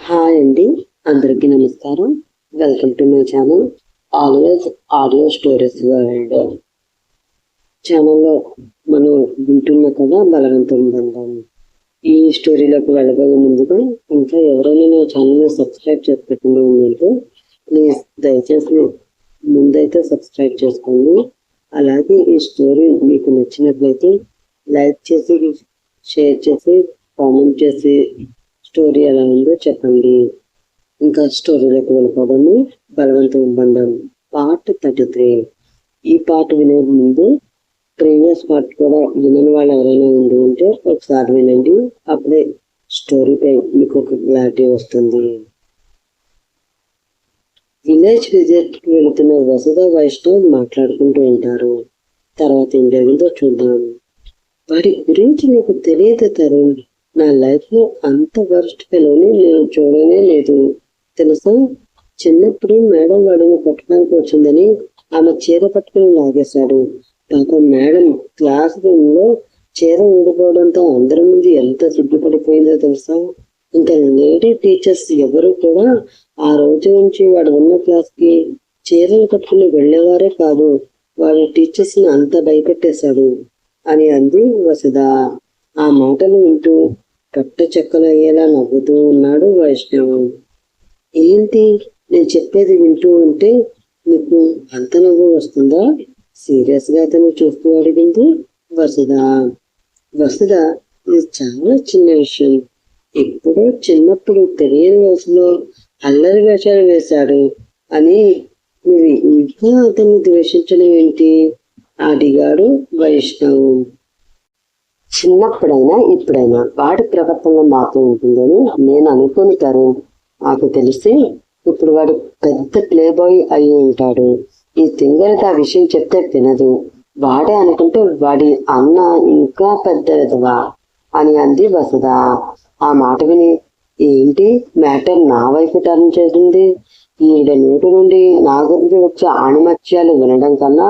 Hi అండి. అందరికీ నమస్కారం. Welcome to my channel always audio stories world ఛానల్లో మనం వింటున్న కదా బలవంతం బంధం ఈ స్టోరీలోకి వెళ్ళబోయే ముందుగా ఇంకా ఎవరైనా నా ఛానల్ని సబ్స్క్రైబ్ చేసుకుంటూ ఉందంటే ప్లీజ్ దయచేసి ముందైతే సబ్స్క్రైబ్ చేసుకోండి. అలాగే ఈ స్టోరీ మీకు నచ్చినట్లయితే లైక్ చేసి షేర్ చేసి కామెంట్ చేసి స్టోరీ ఎలా ఉందో చెప్పండి. ఇంకా స్టోరీలోకి వెళ్ళిపోదాము బలవంతం బంధం పార్ట్ థర్టీ త్రీ ఈ పాట వినే ముందు ప్రీవియస్ పార్ట్ కూడా వినని వాళ్ళు ఎవరైనా ఉండి ఉంటే ఒకసారి వినండి. అప్పుడే స్టోరీపై మీకు ఒక క్లారిటీ వస్తుంది. విలేజ్ విజిట్కి వెళుతున్న వసుధ వైష్ణవ్ మాట్లాడుకుంటూ ఉంటారు. తర్వాత ఏం జరిగిందో చూద్దాం. వారి గురించి నీకు తెలియదు తరుణ్. నా లైఫ్లో అంత వరస్ట్ ఫెలోని నేను చూడనే లేదు. తెలుసా? చిన్నప్పుడు మేడం వాడిని పట్టడానికి వచ్చిందని ఆమె చీర పట్టుకుని లాగేశాడు పాపం మేడం క్లాస్ రూమ్లో చీర ఉండిపోవడంతో అందరి ముందు ఎంత సిగ్గుపడిపోయిందో తెలుసా? ఇంకా లేడీ టీచర్స్ ఎవరు కూడా ఆ రోజు నుంచి వాడు ఉన్న క్లాస్కి చీరలు కట్టుకుని వెళ్ళేవారే కాదు. వాడి టీచర్స్ని అంత భయపెట్టేశాడు. అని అంది వసుధ. ఆ మాటలు వింటూ కట్ట చెక్కలు అయ్యేలా నవ్వుతూ ఉన్నాడు వైష్ణవం. ఏంటి? నేను చెప్పేది వింటూ ఉంటే మీకు అంత నవ్వు వస్తుందా? సీరియస్గా అతను చూస్తూ అడిగింది వసుధ. వసుధ ఇది చాలా చిన్న విషయం. ఎప్పుడో చిన్నప్పుడు తెలియని వయసులో అల్లరి వేషాలు వేశాడు అని మీరు ఇంకా అతన్ని ద్వేషించడం ఏంటి? అడిగాడు వైష్ణవు. చిన్నప్పుడైనా ఇప్పుడైనా వాడి ప్రవర్తనలో మార్పు ఉంటుందని నేను అనుకుని తరు నాకు తెలిసి ఇప్పుడు వాడు పెద్ద ప్లే బాయ్ అయి ఉంటాడు. ఈ తింగరకి ఆ విషయం చెప్తే తినదు వాడే అనుకుంటే వాడి అన్న ఇంకా పెద్ద విధవా అని అంది వసుధ. ఆ మాట విని ఏంటి? మ్యాటర్ నా వైపు టర్న్ చేసింది? ఈడ నోటి నుండి నా గురించి వచ్చే ఆణిమత్యాలు వినడం కన్నా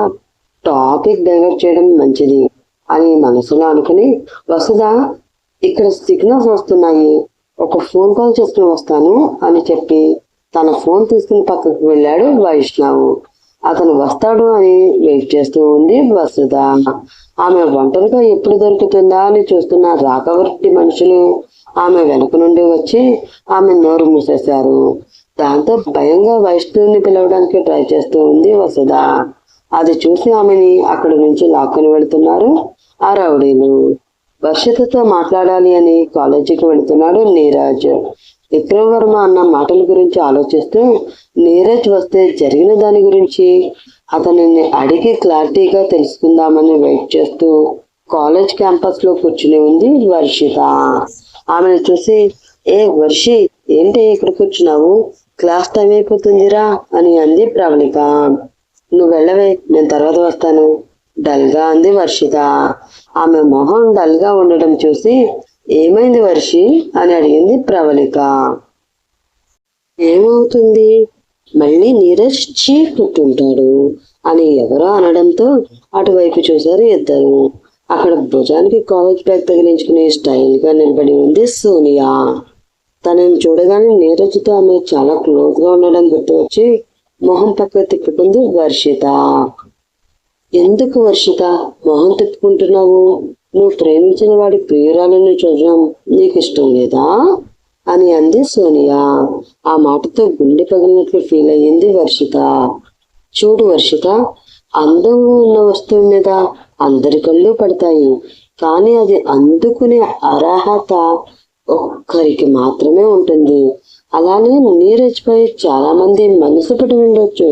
టాపిక్ డైవర్ట్ చేయడం మంచిది. అని మనసులో అనుకుని వసుధ ఇక్కడ సిగ్నల్స్ వస్తున్నాయి. ఒక ఫోన్ కాల్ చేసుకుని వస్తాను అని చెప్పి తన ఫోన్ తీసుకుని పక్కకు వెళ్ళాడు వైష్ణవ్. అతను వస్తాడు అని వెయిట్ చేస్తూ ఉంది వసుధ. ఆమె ఒంటరిగా ఎప్పుడు దొరుకుతుందా? అని చూస్తున్న రాకవృత్తి మనుషులు ఆమె వెనక నుండి వచ్చి ఆమె నోరు మూసేశారు. దాంతో భయంగా వైష్ణవుని పిలవడానికి ట్రై చేస్తూ ఉంది వసుధ. అది చూసి ఆమెని అక్కడి నుంచి లాక్కొని వెళుతున్నారు. ఆ రౌడీలు వర్షితతో మాట్లాడాలి అని కాలేజీకి వెళుతున్నాడు నీరాజ్. విక్రమ్ వర్మ అన్న మాటల గురించి ఆలోచిస్తూ నీరజ్ వస్తే జరిగిన దాని గురించి అతనిని అడిగి క్లారిటీగా తెలుసుకుందామని వెయిట్ చేస్తూ కాలేజ్ క్యాంపస్లో కూర్చుని ఉంది వర్షిత. ఆమెను చూసి ఏ వర్షి ఏంటి ఇక్కడ కూర్చున్నావు? క్లాస్ టైం అయిపోతుందిరా అని అంది ప్రవళిక. నువ్వు వెళ్ళవే నేను తర్వాత వస్తాను. డల్గా అంది వర్షిత. ఆమె మొహం డల్గా ఉండటం ఉండడం చూసి ఏమైంది వర్షి? అని అడిగింది ప్రవళిక. ఏమవుతుంది? మళ్ళీ నీరజ్ చీకుట్టుంటాడు అని ఎవరో అనడంతో అటువైపు చూశారు ఇద్దరు. అక్కడ భుజానికి కాలేజ్ బ్యాగ్ తగిలించుకునే స్టైల్గా నిలబడి ఉంది సోనియా. తనని చూడగానే నీరజ్తో ఆమె చాలా క్లోజ్గా ఉండడం గుర్తు వచ్చి మొహం పక్క తిప్పుకుంది వర్షిత. ఎందుకు వర్షిత మొహం తిప్పుకుంటున్నావు? నువ్వు ప్రేమించిన వాడి ప్రియురాలను చూడడం నీకు ఇష్టం లేదా? అని అంది సోనియా. ఆ మాటతో గుండె పగిలినట్లు ఫీల్ అయ్యింది వర్షిత చూడు వర్షిత అందంగా ఉన్న వస్తువు మీద అందరి కళ్ళు పడతాయి కానీ అది అందుకునే అర్హత ఒక్కరికి మాత్రమే ఉంటుంది. అలానే నీరజ్ చాలా మంది మనసు పడి ఉండొచ్చు.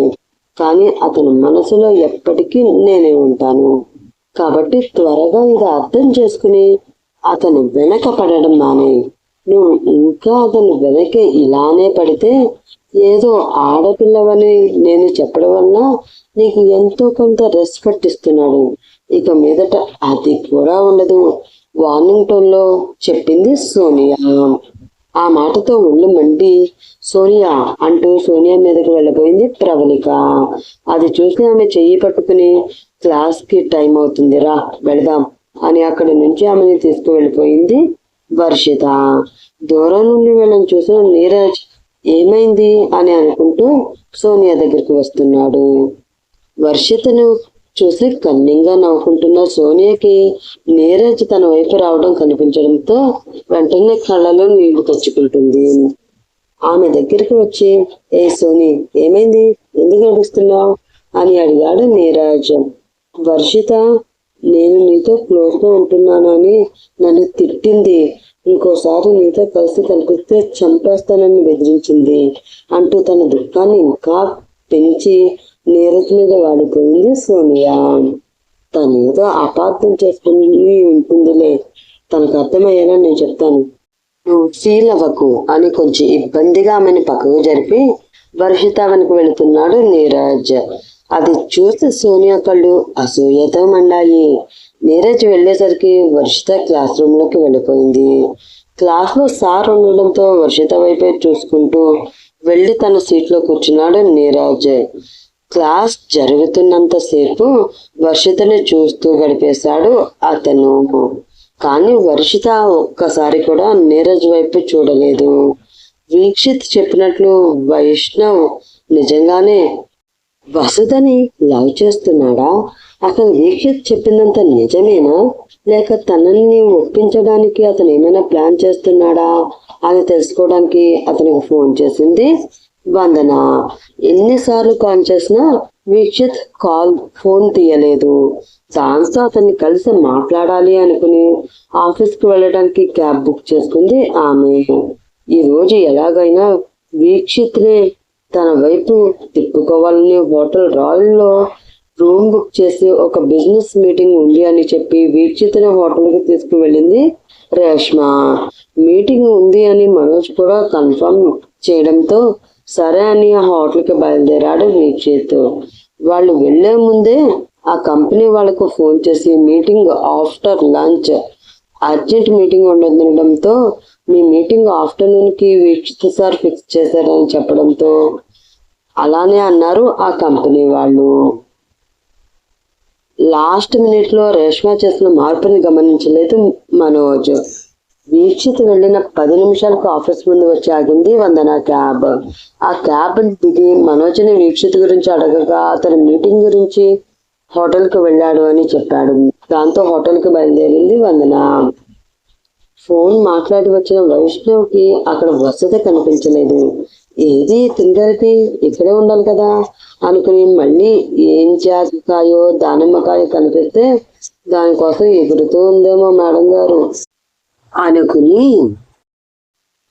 కానీ అతని మనసులో ఎప్పటికీ నేనే ఉంటాను. కాబట్టి త్వరగా ఇది అర్థం చేసుకుని అతను వెనక పడడం మానే. నువ్వు ఇంకా అతను వెనక ఇలానే పడితే ఏదో ఆడపిల్లవని నేను చెప్పడం వల్ల నీకు ఎంతో కొంత రెస్పెక్ట్ ఇస్తున్నాడు. ఇక మీదట అది కూడా ఉండదు. వార్నింగ్ టోన్లో చెప్పింది సోనియా. ఆ మాటతో ఒళ్ళు మండి సోనియా అంటూ సోనియా మీదకు వెళ్ళబోయింది ప్రవళిక. అది చూసి ఆమె చెయ్యి పట్టుకుని క్లాస్కి టైం టైం అవుతుందిరా వెళదాం అని అక్కడి నుంచి ఆమెని తీసుకువెళ్ళిపోయింది వర్షిత. దూరం నుండి వీళ్ళని చూసిన నీరజ్ ఏమైంది? అని అనుకుంటూ సోనియా దగ్గరికి వస్తున్నాడు. వర్షితను చూసి కన్నింగా నవ్వుకుంటున్న సోనియాకి నీరజ్ తన వైపు రావడం కనిపించడంతో వెంటనే కళ్ళలో నీళ్ళు తెచ్చుకుంటుంది. ఆమె దగ్గరికి వచ్చి ఏ సోని ఏమైంది? ఎందుకు నడుస్తున్నావు అని అడిగాడు నీరజ్. వర్షిత నేను నీతో క్లోజ్గా ఉంటున్నాను అని నన్ను తిట్టింది. ఇంకోసారి నీతో కలిసి కనిపిస్తే చంపేస్తానని బెదిరించింది అంటూ తన దుఃఖాన్ని ఇంకా పెంచి నీరజ్ మీద వాడిపోయింది సోనియా. తనేదో అపార్థం చేసుకుని ఉంటుందిలే. తనకు అర్థమయ్యేలా నేను చెప్తాను. నువ్వు ఫీల్ అవ్వకు అని కొంచెం ఇబ్బందిగా ఆమెను పక్కకు జరిపి వర్షిత వెనక వెళుతున్నాడు నీరజ్. అది చూసి సోనియా కళ్ళు అసూయతో మండాయి. నీరజ్ వెళ్ళేసరికి వర్షిత క్లాస్ రూమ్లోకి వెళ్ళిపోయింది. క్లాస్లో సార్ ఉండడంతో వర్షిత వైపే చూసుకుంటూ వెళ్ళి తన సీట్లో కూర్చున్నాడు నీరజ్. క్లాస్ జరుగుతున్నంతసేపు వర్షితని చూస్తూ గడిపేశాడు అతను. కానీ వర్షిత ఒక్కసారి కూడా నీరజ్ వైపు చూడలేదు. వీక్షిత్ చెప్పినట్లు వైష్ణవ్ నిజంగానే వసుధని లవ్ చేస్తున్నాడా? అతను వీక్షిత్ చెప్పిందంత నిజమేనా? లేక తనని ఒప్పించడానికి అతను ఏమైనా ప్లాన్ చేస్తున్నాడా? అని తెలుసుకోవడానికి అతనికి ఫోన్ చేసింది వందన? ఎన్నిసార్లు కాల్ చేసినా వీక్షిత్ కాల్ ఫోన్ తీయలేదు. దాంతో అతన్ని కలిసి మాట్లాడాలి అనుకుని ఆఫీస్కి వెళ్ళడానికి క్యాబ్ బుక్ చేసుకుంది ఆమె. ఈరోజు ఎలాగైనా వీక్షిత్ని తన వైపు తిప్పుకోవాలని హోటల్ రాయల్లో రూమ్ బుక్ చేసి ఒక బిజినెస్ మీటింగ్ ఉంది అని చెప్పి వీక్షిత్ని హోటల్కి తీసుకువెళ్ళింది రేష్మ. మీటింగ్ ఉంది అని మనోజ్ కూడా కన్ఫర్మ్ చేయడంతో సరే అని ఆ హోటల్కి బయలుదేరాడు వీక్షిత్ వాళ్ళు వెళ్ళే ముందే ఆ కంపెనీ వాళ్ళకు ఫోన్ చేసి meeting after lunch. Urgent meeting ఉండడంతో మీ మీటింగ్ ఆఫ్టర్నూన్కి కి సార్ ఫిక్స్ చేశారని చెప్పడంతో అలానే అన్నారు ఆ కంపెనీ వాళ్ళు. లాస్ట్ మినిట్లో రేష్మా రేష్మ చేసిన మార్పుని గమనించలేదు మనోజ్. వీక్షిత్ వెళ్ళిన పది నిమిషాలకు ఆఫీస్ ముందు వచ్చి ఆగింది వందన క్యాబ్. ఆ క్యాబ్ దిగి మనోజ్ని వీక్షిత్ గురించి అడగగా అతని మీటింగ్ గురించి హోటల్కి వెళ్ళాడు అని చెప్పాడు. దాంతో హోటల్కి బయలుదేరింది వందన. ఫోన్ మాట్లాడి వచ్చిన వైష్ణవ్కి అక్కడ వసతి కనిపించలేదు. ఏది తింగరికి ఇక్కడే ఉండాలి కదా అనుకుని మళ్ళీ ఏం జాతికాయో దానిమ్మకాయో కనిపిస్తే దానికోసం ఎగురుతూ ఉందేమో మేడం గారు. అనుకుని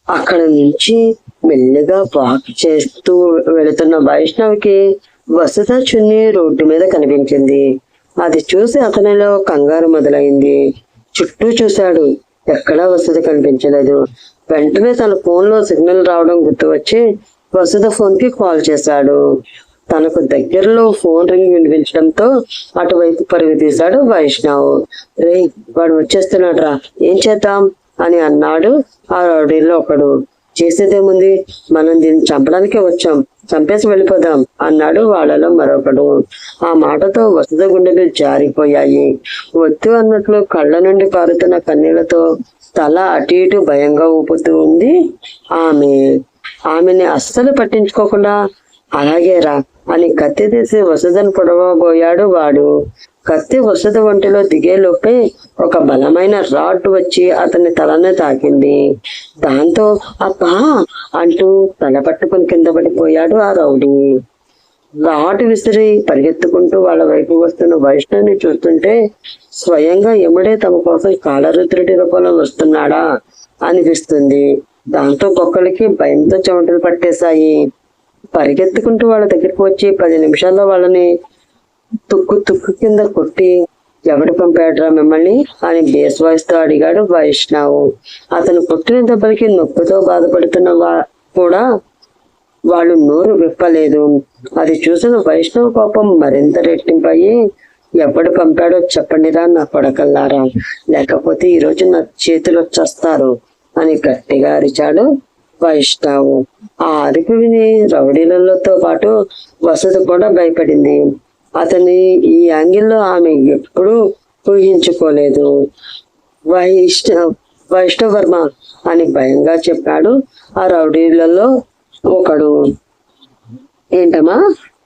అక్కడ నుంచి మెల్లగా వాక్ చేస్తూ వెళుతున్న వైష్ణవికి వసత చున్ని రోడ్డు మీద కనిపించింది. అది చూసి అతనిలో కంగారు మొదలైంది. చుట్టూ చూశాడు. ఎక్కడా వసత కనిపించలేదు. వెంటనే తన ఫోన్లో సిగ్నల్ రావడం గుర్తు వచ్చి వసుధ ఫోన్కి కాల్ చేశాడు. తనకు దగ్గరలో ఫోన్ రింగ్ వినిపించడంతో అటువైపు పరుగు తీశాడు వైష్ణవ్. రే వాడు వచ్చేస్తున్నాడు రా ఏం చేద్దాం? అని అన్నాడు ఆ రౌడీలో ఒకడు. చేసేదేముంది? మనం దీన్ని చంపడానికే వచ్చాం. చంపేసి వెళ్ళిపోదాం అన్నాడు వాళ్ళలో మరొకడు. ఆ మాటతో వసతి గుండెలు జారిపోయాయి. వద్దు అన్నట్లు కళ్ళ నుండి పారుతున్న కన్నీళ్ళతో తల అటు ఇటు భయంగా ఊపుతూ ఉంది ఆమె. ఆమెని అస్సలు పట్టించుకోకుండా అలాగేరా అని కత్తి తీసి వసుధను పొడవబోయాడు వాడు. కత్తి వసుధ ఒంటిలో దిగేలోపే ఒక బలమైన రాడ్ వచ్చి అతని తలని తాకింది. దాంతో అబ్బా! అంటూ తల పట్టుకుని కింద పడిపోయాడు ఆ రౌడీ. రాడ్ విసిరి పరిగెత్తుకుంటూ వాళ్ళ వైపు వస్తున్న వైష్ణవిని చూస్తుంటే స్వయంగా ఎముడే తమ కోసం కాలరుద్రుడి రూపంలో వస్తున్నాడా? అనిపిస్తుంది. దాంతో కుక్కలకి భయంతో చెమటలు పట్టేశాయి. పరిగెత్తుకుంటూ వాళ్ళ దగ్గరికి వచ్చి పది నిమిషాల్లో వాళ్ళని తుక్కు తుక్కు కింద కొట్టి ఎవడు పంపాడురా మిమ్మల్ని అని బేస్ వాయిస్తో అడిగాడు వైష్ణవ్. అతను కొట్టిన దెబ్బలకి నొప్పితో బాధపడుతున్న వా- కూడా వాళ్ళు నోరు విప్పలేదు. అది చూసిన వైష్ణవ కోపం మరింత రెట్టింపయ్యి ఎవడు పంపాడో చెప్పండిరా నా కొడకల్లారా లేకపోతే ఈరోజు నా చేతులు వచ్చేస్తారు అని గట్టిగా అరిచాడు వైష్ణవ్ ఆ అరుపు విని రౌడీలతో పాటు వసతి కూడా భయపడింది. అతని ఈ యాంగిల్లో ఆమె ఎప్పుడూ ఊహించుకోలేదు. వైష్ణ వైష్ణవర్మ వర్మ అని భయంగా చెప్పాడు ఆ రౌడీలలో ఒకడు. ఏంటమ్మా?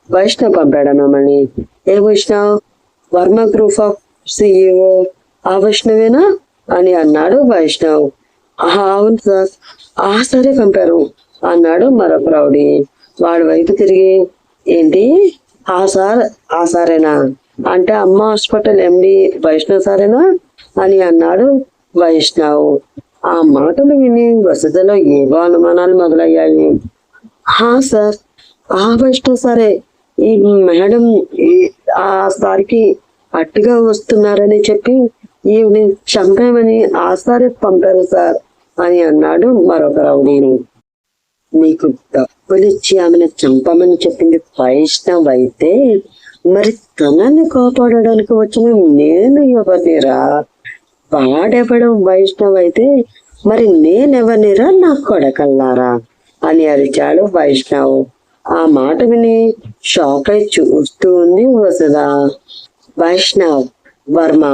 వైష్ణవ్ పంపాడా మమ్మల్ని? ఏ Vaishnav Varma group of CEO ఆ వైష్ణవేనా అని అన్నాడు వైష్ణవ్ అవును సార్. ఆ సరే పంపారు అన్నాడు మరొక రౌడీ వాడి వైపు తిరిగి ఏంటి? ఆ సార్ ఆ సారేనా? అంటే అమ్మ హాస్పిటల్ ఎండి వైష్ణవ్ సారేనా? అని అన్నాడు వైష్ణవ్. ఆ మాటలు విని వసతిలో ఏవో అనుమానాలు మొదలయ్యాయి. హా సార్ ఆ వైష్ణవ్ సరే ఈ మేడం ఈ- ఆ సార్కి అట్టుగా వస్తున్నారని చెప్పి ఈవిని చంపామని ఆ సారే పంపారు సార్. అని అన్నాడు మరొక రౌడీని. మీకు డబ్బులిచ్చి ఆమెను చంపమని చెప్పింది వైష్ణవ్ అయితే మరి తనని కాపాడడానికి వచ్చిన నేను ఎవరినిరా? వాడెవడం వైష్ణవ్ అయితే మరి నేనెవరినిరా నా కొడకల్లారా? అని అరిచాడు వైష్ణవ్. ఆ మాట విని షాక్ అయి చూస్తూ ఉంది వసుధ. వైష్ణవ్ వర్మ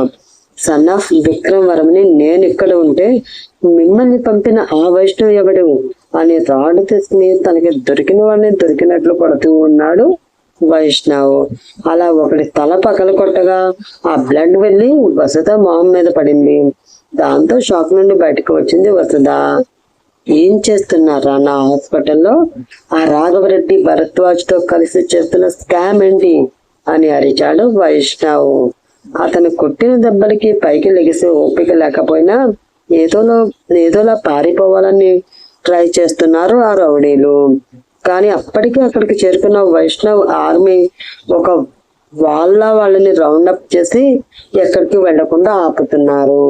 సన్ ఆఫ్ విక్రమ్ వర్మని నేను ఇక్కడ ఉంటే మిమ్మల్ని పంపిన ఆ వైష్ణవ్ ఎవడు? అని రాడు తీసుకుని తనకి దొరికిన వాడిని దొరికినట్లు పడుతూ ఉన్నాడు వైష్ణవ్. అలా ఒకటి తల పగల కొట్టగా ఆ బ్లడ్ వెళ్ళి వసుధ మొహం మీద పడింది. దాంతో షాక్ నుండి బయటకు వచ్చింది వసుధ. ఏం చేస్తున్నారా నా హాస్పిటల్లో? ఆ రాఘవరెడ్డి భరద్వాజ్తో కలిసి చేస్తున్న స్కామ్ ఏంటి? అని అరిచాడు వైష్ణవ్. అతను కొట్టిన దెబ్బలకి పైకి లెగిసే ఓపిక లేకపోయినా ఏదోలో ఏదోలా పారిపోవాలని ట్రై చేస్తున్నారు ఆ రౌడీలు. కానీ అప్పటికే అక్కడికి చేరుకున్న వైష్ణవ్ ఆర్మీ ఒక వాళ్ళ వాళ్ళని రౌండప్ చేసి ఎక్కడికి వెళ్ళకుండా ఆపుతున్నారు.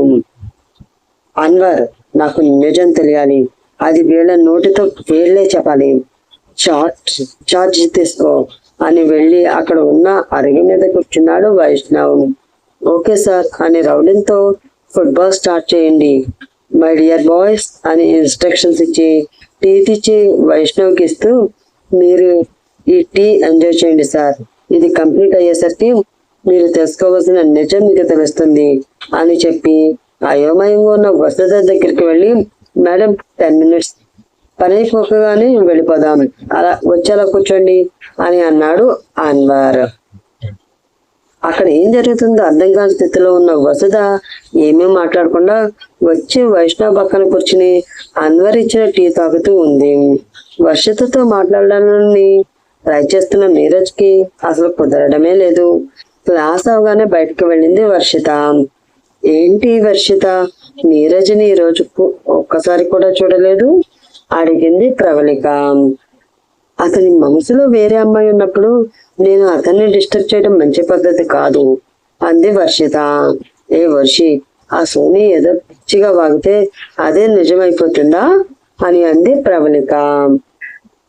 అన్వర్ నాకు నిజం తెలియాలి. అది వీళ్ళ నోటితో వీళ్ళే చెప్పాలి. చార్జ్ చార్జ్ తీసుకో అని వెళ్ళి అక్కడ ఉన్న అరిగి మీద కూర్చున్నాడు వైష్ణవ్. ఓకే సార్ అని రౌడీతో ఫుట్బాల్ స్టార్ట్ చేయండి. మై డియర్ బాయ్స్ అని ఇన్స్ట్రక్షన్స్ ఇచ్చి టీ తెచ్చి వైష్ణవ్కి ఇస్తూ మీరు ఈ టీ ఎంజాయ్ చేయండి సార్. ఇది కంప్లీట్ అయ్యేసరికి మీరు తెలుసుకోవాల్సిన నిజం మీకు తెలుస్తుంది అని చెప్పి అయోమయంగా ఉన్న వసత దగ్గరికి వెళ్ళి మేడం టెన్ మినిట్స్. పని అయిపోగానే వెళ్ళిపోదాం. అలా వచ్చేలా కూర్చోండి అని అన్నాడు అన్వర్. అక్కడ ఏం జరుగుతుందో అర్థం కాని స్థితిలో ఉన్న వసుధ ఏమీ మాట్లాడకుండా వచ్చి వైష్ణవ్ పక్కన కూర్చుని అన్వర్ ఇచ్చిన టీ తాగుతూ ఉంది. వర్షితతో మాట్లాడాలని ట్రై చేస్తున్న నీరజ్కి అసలు కుదరడమే లేదు. క్లాస్ అవగానే బయటకు వెళ్ళింది వర్షిత ఏంటి వర్షిత నీరజ్ని ఈ రోజు ఒక్కసారి కూడా చూడలేదు? అడిగింది ప్రవళిక. అతని మనసులో వేరే అమ్మాయి ఉన్నప్పుడు నేను అతన్ని డిస్టర్బ్ చేయడం మంచి పద్ధతి కాదు. అంది వర్షిత. ఏ వర్షి ఆ సోని ఏదో పిచ్చిగా వాగితే అదే నిజమైపోతుందా? అని అంది ప్రవళిక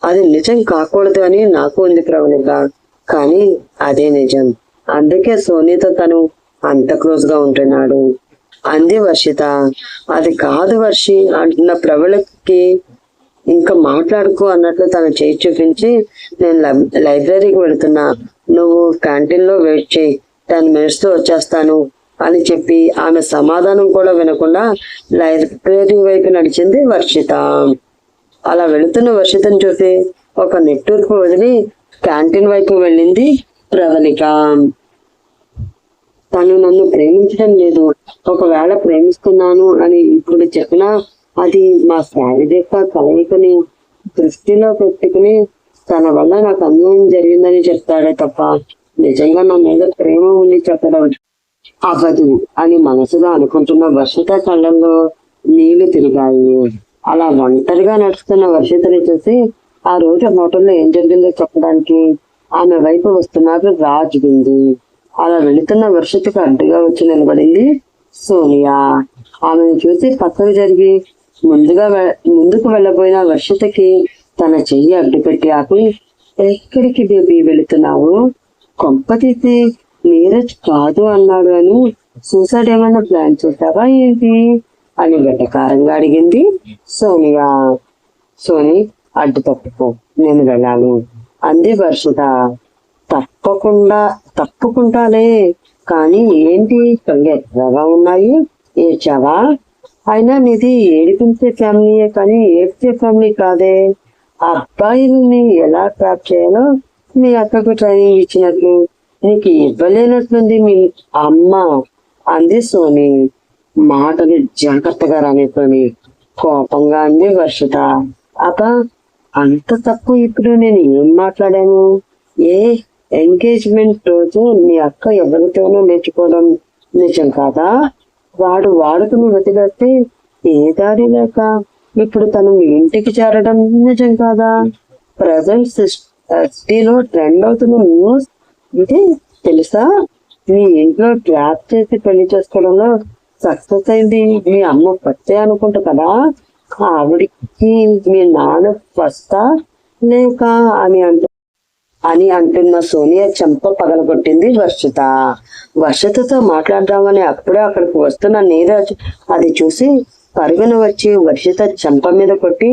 అది నిజం కాకూడదు అని నాకు ఉంది ప్రవళిక కానీ అదే నిజం. అందుకే సోనీతో తను అంత క్లోజ్గా ఉంటున్నాడు. అంది వర్షిత. అది కాదు వర్షి అంటున్న ప్రవళికి ఇంకా మాట్లాడుకో అన్నట్లు తన చేయి చూపించి నేను లైబ్రరీకి వెళుతున్నా. నువ్వు క్యాంటీన్లో వెయిట్ చేయి టెన్ మినిట్స్ వచ్చేస్తాను అని చెప్పి ఆమె సమాధానం కూడా వినకుండా లైబ్రరీ వైపు నడిచింది వర్షిత. అలా వెళుతున్న వర్షితను చూసి ఒక నెట్టూర్పు వదిలి క్యాంటీన్ వైపు వెళ్ళింది ప్రవళిక తను నన్ను ప్రేమించడం లేదు. ఒకవేళ ప్రేమిస్తున్నాను అని ఇప్పుడు చెప్పినా అది మా శారీరక కలయికని దృష్టిలో పెట్టుకుని తన వల్ల నాకు అన్యాయం జరిగిందని చెప్తాడే తప్ప నిజంగా నా మీద ప్రేమ ఉంది చెప్పడం. అవ్వదు అని మనసులో అనుకుంటున్న వర్షిత కళ్ళల్లో నీళ్ళు తిరిగాయి. అలా ఒంటరిగా నడుస్తున్న వర్షితని చూసి ఆ రోజు హోటల్లో ఏం జరిగిందో చెప్పడానికి ఆమె వైపు వస్తున్నారు రాజ్ బింది అలా వెళుతున్న వర్షితకు అడ్డుగా వచ్చి నిలబడింది సోనియా. ఆమెను చూసి పక్కకు జరిగి ముందుగా ముందుకు వెళ్ళబోయిన వర్షితకి తన చెయ్యి అడ్డుపెట్టి ఆపి ఎక్కడికి బేబీ వెళుతున్నావు? కొంపతీతి నీరజ్ కాదు అన్నాడు అని. సూసైడ్ ఏమైనా ప్లాన్ చేశావా ఏంటి? అని వెంటకారంగా అడిగింది. సోనియా సోని అడ్డు తప్పుకో. నేను వెళ్ళాలి అంది వర్షిత తప్పకుండా తప్పుకుంటాలే. కానీ ఏంటి? కళ్ళు ఎర్రగా ఉన్నాయి ఏచావా అయినా మీది ఏడిపించే ఫ్యామిలీయే కానీ ఏడ్చే ఫ్యామిలీ కాదే. అబ్బాయిల్ని ఎలా ట్రాప్ చేయాలో మీ అక్కకు ట్రైనింగ్ ఇచ్చినట్లు. నీకు ఇవ్వలేనట్లుంది మీ అమ్మ. అంది సోని మాటలు జాగ్రత్తగా రానిపోని కోపంగా అంది వర్షిత. అబ్బా అంత తక్కువ ఇప్పుడు నేను ఏం మాట్లాడాను? ఏ ఎంగేజ్మెంట్ రోజు మీ అక్క ఎవరితోనో నేర్చుకోవడం నిజం కాదా? వాడు వాడుకుని వదిలేస్తే ఏ దారి లేక ఇప్పుడు తను మీ ఇంటికి చేరడం నిజం కాదా? ప్రజెంట్ సిటీలో ట్రెండ్ అవుతున్న న్యూస్ ఇది తెలుసా? మీ ఇంట్లో ట్రాప్ చేసి పెళ్ళి చేసుకోవడంలో సక్సెస్ అయింది. మీ అమ్మ పచ్చే అనుకుంటా కదా? ఆవిడికి మీ నాన్న ఫస్టా లేక అని అంటూ అని అంటున్న సోనియా చెంప పగలగొట్టింది వర్షిత వర్షితతో మాట్లాడదామని అప్పుడే అక్కడికి వస్తున్న నీరజ్ అది చూసి పరుగున వచ్చి వర్షిత చెంప మీద కొట్టి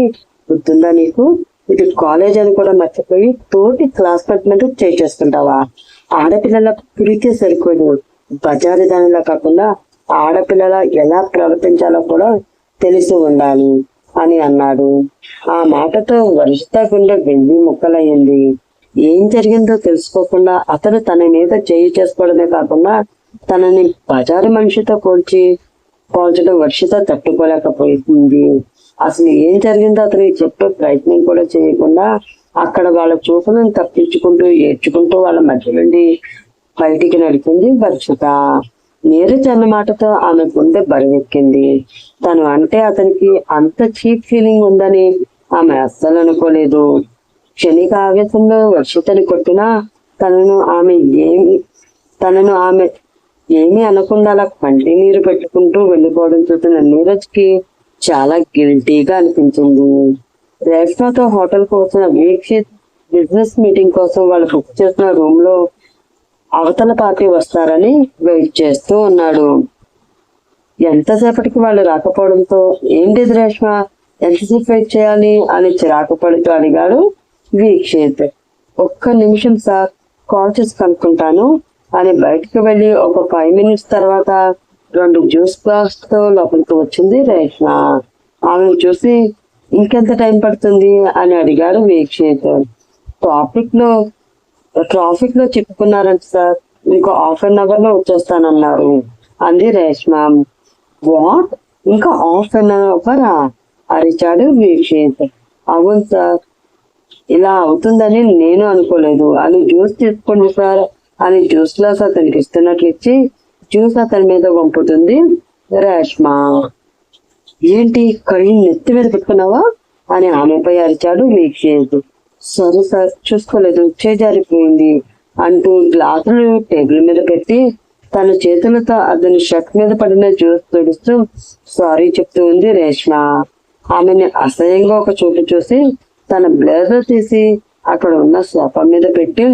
గుర్తుందా నీకు? ఇది కాలేజ్ అని కూడా మర్చిపోయి తోటి క్లాస్మేట్ మీద చేసేస్తుంటావా? ఆడపిల్లల పురికే సరిపోదు. బజారు దానిలా కాకుండా ఆడపిల్లల ఎలా ప్రవర్తించాలో కూడా తెలిసి ఉండాలి అని అన్నాడు. ఆ మాటతో వర్షిత గుండె వెండి ముక్కలయ్యింది ఏం జరిగిందో తెలుసుకోకుండా అతను తన మీద చేయి చేసుకోవడమే కాకుండా తనని బజారు మనిషితో పోల్చి పోల్చడం వర్షిత తట్టుకోలేకపోయింది అసలు ఏం జరిగిందో అతనికి చెప్పే ప్రయత్నం కూడా చేయకుండా అక్కడ వాళ్ళ చూపులను తప్పించుకుంటూ ఏడ్చుకుంటూ వాళ్ళ మధ్య నుండి బయటికి నడిపింది వర్షిత నీరజ్ అన్న మాటతో ఆమె గుండె బరువెక్కింది. తను అంటే అతనికి అంత చీప్ ఫీలింగ్ ఉందని ఆమె అస్సలు అనుకోలేదు. క్షణిక ఆవేశంలో వర్షితని కొట్టినా తనను ఆమె ఏమి తనను ఆమె ఏమీ అనకుండా అలా కంటి నీరు పెట్టుకుంటూ వెళ్ళిపోవడం చూసిన నీరజ్కి చాలా గిల్టీగా అనిపించింది. రేష్మాతో హోటల్ కోసం వీక్షిత్ బిజినెస్ మీటింగ్ కోసం వాళ్ళు బుక్ చేసిన రూమ్లో అవతల పార్టీ వస్తారని వెయిట్ చేస్తూ ఉన్నాడు. ఎంతసేపటికి వాళ్ళు రాకపోవడంతో ఏంటిది రేష్మ? ఎంతసేపు వెయిట్ చేయాలి? అని చిరాకు పడుతూ అడిగాడు. వీక్షేత్ ఒక్క నిమిషం సార్ కాన్షియస్ చేసి కనుక్కుంటాను. అని బయటకు వెళ్ళి ఒక ఫైవ్ మినిట్స్ తర్వాత రెండు జ్యూస్ గ్లాస్తో లోపలికి వచ్చింది రేష్మ. ఆమెను చూసి ఇంకెంత టైం పడుతుంది? అని అడిగాడు వీక్షిత్ టాపిక్లో ట్రాఫిక్లో చిక్కుకున్నారంట సార్. ఇంకో హాఫ్ అన్ అవర్లో వచ్చేస్తానన్నారు. అంది రేష్మ. వాట్ ఇంకా హాఫ్ అన్ అవరా అరిచాడు వీక్షిత్ అవును సార్. ఇలా అవుతుందని నేను అనుకోలేదు. అని జ్యూస్ తీసుకోండి సార్ అని జ్యూస్ గ్లాస్ అతనికి ఇస్తున్నట్లు ఇచ్చి జ్యూస్ అతని మీద పంపుతుంది రేష్మా ఏంటి కళ్ళు నెత్తి మీద పెట్టుకున్నావా? అని ఆమెపై అరిచాడు వీక్షిత్ సరే సార్ చూసుకోలేదు చేజారిపోయింది అంటూ గ్లాసులు టేబుల్ మీద పెట్టి తన చేతులతో అతని షర్ట్ మీద పడిన జ్యూస్ తుడుస్తూ సారీ చెప్తూ ఉంది రేష్మ. ఆమెని అసహ్యంగా ఒక చూపు చూసి తన బ్లేజర్ తీసి అక్కడ ఉన్న సోఫా మీద పెట్టి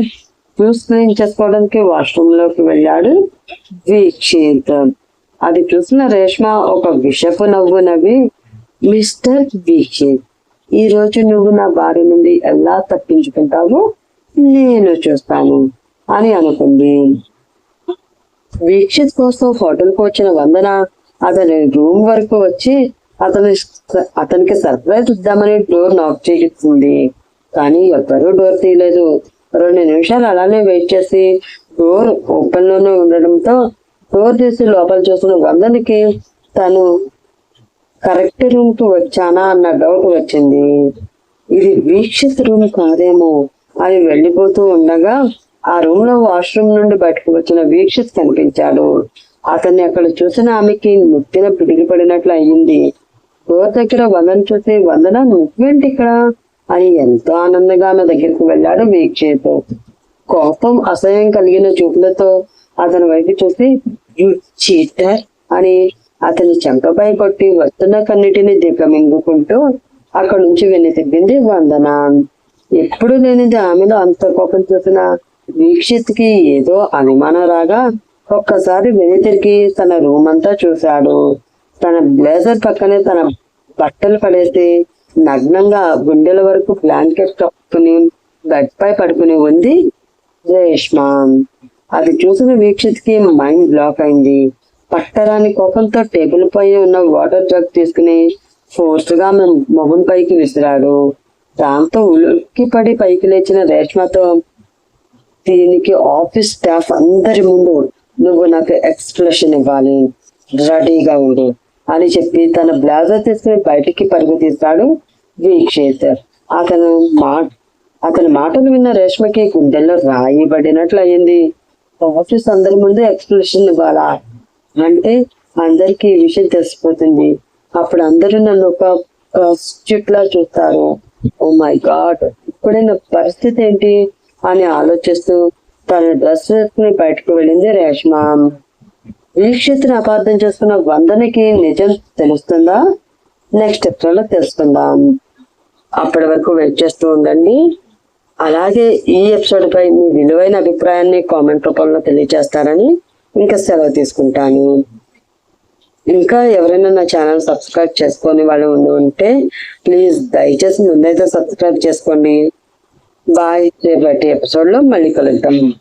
జ్యూస్ క్లీన్ చేసుకోవడానికి వాష్రూమ్లోకి వెళ్ళాడు వీక్షిత్. అది చూసిన రేష్మ ఒక విషపు నవ్వు నవ్వి మిస్టర్ వీక్షిత్ ఈ రోజు నువ్వు నా భార్య నుండి ఎలా తప్పించుకుంటావో నేను చూస్తాను అని అనుకుంది. వీక్షిత్ కోసం హోటల్కి వచ్చిన వందన అతని రూమ్ వరకు వచ్చి అతని అతనికి సర్ప్రైజ్ ఇద్దామని డోర్ నాక్ చేయిస్తుంది కానీ ఎవ్వరూ డోర్ తీయలేదు. రెండు నిమిషాలు అలానే వెయిట్ చేసి డోర్ ఓపెన్లోనే ఉండడంతో డోర్ తీసి లోపల చూసిన వందనికి తను కరెక్ట్ రూమ్కు వచ్చానా అన్న డౌట్ వచ్చింది. ఇది వీక్షిత్ రూమ్ కాదేమో అని వెళ్ళిపోతూ ఉండగా ఆ రూమ్లో వాష్రూమ్ నుండి బయటకు వచ్చిన వీక్షిత్ కనిపించాడు. అతన్ని అక్కడ చూసిన ఆమెకి ముత్తిన పిడిగి పడినట్లు అయ్యింది డోర్ దగ్గర వందన చూసి వందన నువ్వేంటి ఇక్కడ అని ఎంతో ఆనందంగా ఆమె దగ్గరికి వెళ్ళాడు వీక్షిత్. కోపం అసహ్యం కలిగిన చూపులతో అతని వైపు చూసి యు చీటర్ అని అతని చెంపపై కొట్టి వస్తున్న కన్నిటిని దిగమింగుకుంటూ అక్కడి నుంచి వెన్ను తిప్పింది వందన. ఎప్పుడు లేనిది ఆమెలో అంత కోపం చూసిన వీక్షిత్కి ఏదో అనుమానం రాగా ఒక్కసారి వెను తిరిగి తన రూమ్ అంతా చూశాడు. తన బ్లేజర్ పక్కనే తన బట్టలు పడేసి నగ్నంగా గుండెల వరకు బ్లాంకెట్ కప్పుకుని బెడ్ పై పడుకుని ఉంది రేష్మ అది చూసిన వీక్షిత్కి మైండ్ బ్లాక్ అయింది. పట్టరాని కోపంతో టేబుల్ పైన ఉన్న వాటర్ జగ్ తీసుకుని ఫోర్స్గా మొహం పైకి విసిరాడు. దాంతో ఉలిక్కి పడి పైకి లేచిన రేష్మతో దీనికి ఆఫీస్ స్టాఫ్ అందరి ముందు నువ్వు నాకు ఎక్స్ప్రెషన్ ఇవ్వాలి. రెడీగా ఉండు. అని చెప్పి తన బ్లాజర్ తీసుకుని బయటికి పరుగు తీస్తాడు వీక్షిత్. అతను మా అతని మాటలు విన్న రేష్మకి గుండెల్లో రాయి పడినట్లు అయింది. ఆఫీస్ అందరి ముందు ఎక్స్ప్రెషన్ ఇవ్వాలా? అంటే అందరికీ ఈ విషయం తెలిసిపోతుంది. అప్పుడు అందరూ నన్ను ఒక ప్రాస్టిట్యూట్ లా చూస్తారు. ఓ మై గాడ్ ఇప్పుడే నా పరిస్థితి ఏంటి? అని ఆలోచిస్తూ తన డ్రెస్ వేసుకుని బయటకు వెళ్ళింది రేష్మ. వీక్షిత్ని అపార్థం చేసుకున్న వందనకి నిజం తెలుస్తుందా? నెక్స్ట్ ఎపిసోడ్లో తెలుసుకుందాం. అప్పటి వరకు వెయిట్ చేస్తూ ఉండండి. అలాగే ఈ ఎపిసోడ్ పై మీ విలువైన అభిప్రాయాన్ని కామెంట్ రూపంలో తెలియజేస్తారని ఇంకా సెలవు తీసుకుంటాను. ఇంకా ఎవరైనా నా ఛానల్ సబ్స్క్రైబ్ చేసుకొని వాళ్ళు ఉండి ఉంటే ప్లీజ్ దయచేసి ముందైతే సబ్స్క్రైబ్ చేసుకోండి. బాయ్ రేపటి ఎపిసోడ్లో మళ్ళీ కలుద్దాం.